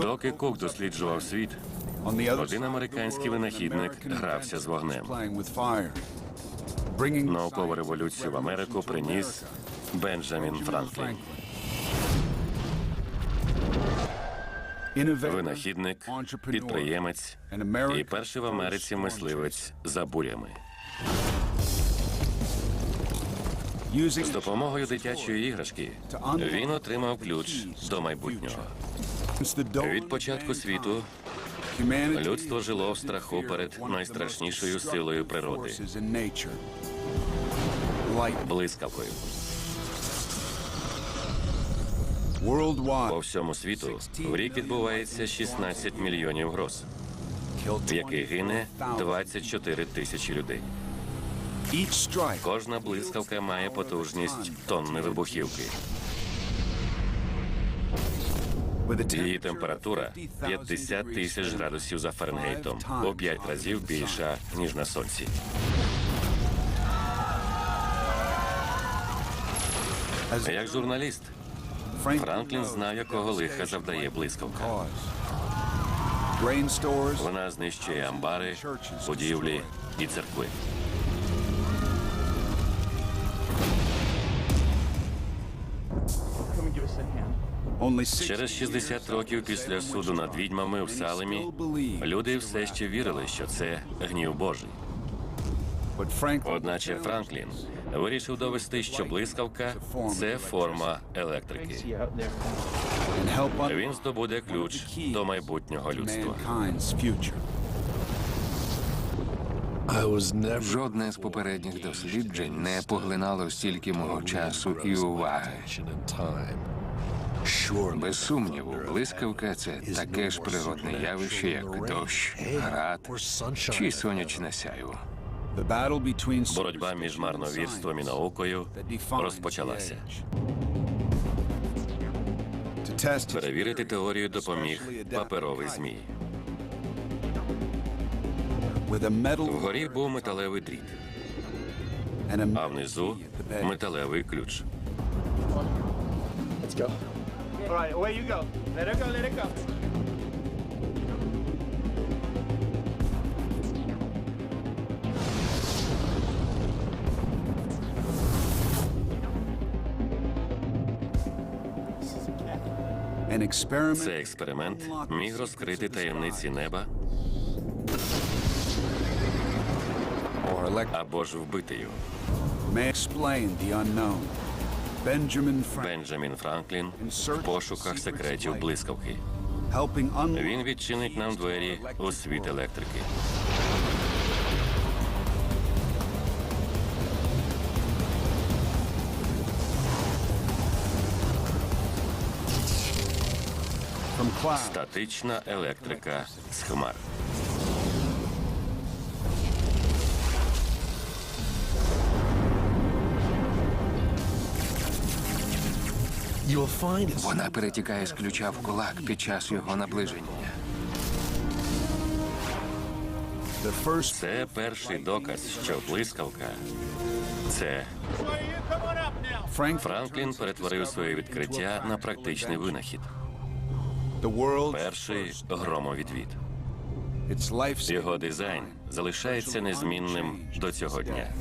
Доки Кук досліджував світ, один американський винахідник грався з вогнем. Наукову революцію в Америку приніс Бенджамін Франклін. Винахідник, підприємець і перший в Америці мисливець за бурями. З допомогою дитячої іграшки він отримав ключ до майбутнього. Від початку світу людство жило в страху перед найстрашнішою силою природи блискавкою. По всьому світу в рік відбувається 16 мільйонів гроз, в яких гине 24 тисячі людей. Кожна блискавка має потужність тонни вибухівки. Її температура 50 тисяч градусів за Фаренгейтом, у 5 разів більша, ніж на сонці. Як журналіст, Франклін знав, якого лиха завдає блискавка. Вона знищує амбари, будівлі і церкви. Come and give us a hand. Через 60 років після суду над відьмами в Салемі люди все ще вірили, що це гнів Божий. Одначе Франклін вирішив довести, що блискавка це форма електрики. Він здобуде ключ до майбутнього людства. Жодне з попередніх досліджень не поглинало стільки мого часу і уваги. Без сумніву, блискавка це таке ж природне явище, як дощ, град чи сонячне сяйво. Боротьба між марновірством і наукою розпочалася. Перевірити теорію допоміг паперовий змій. Вгорі був металевий дріт, а внизу металевий ключ. Let's go. All right, away you go. Let it go, let it go. Цей експеримент міг розкрити таємниці неба або ж вбити його. Бенджамін Франклін в пошуках секретів блискавки. Він відчинить нам двері у світ електрики. Статична електрика з хмар. Вона перетікає з ключа в кулак під час його наближення. Це перший доказ, що блискавка це Франклін перетворив своє відкриття на практичний винахід. Перший громовідвід. Його дизайн залишається незмінним до цього дня.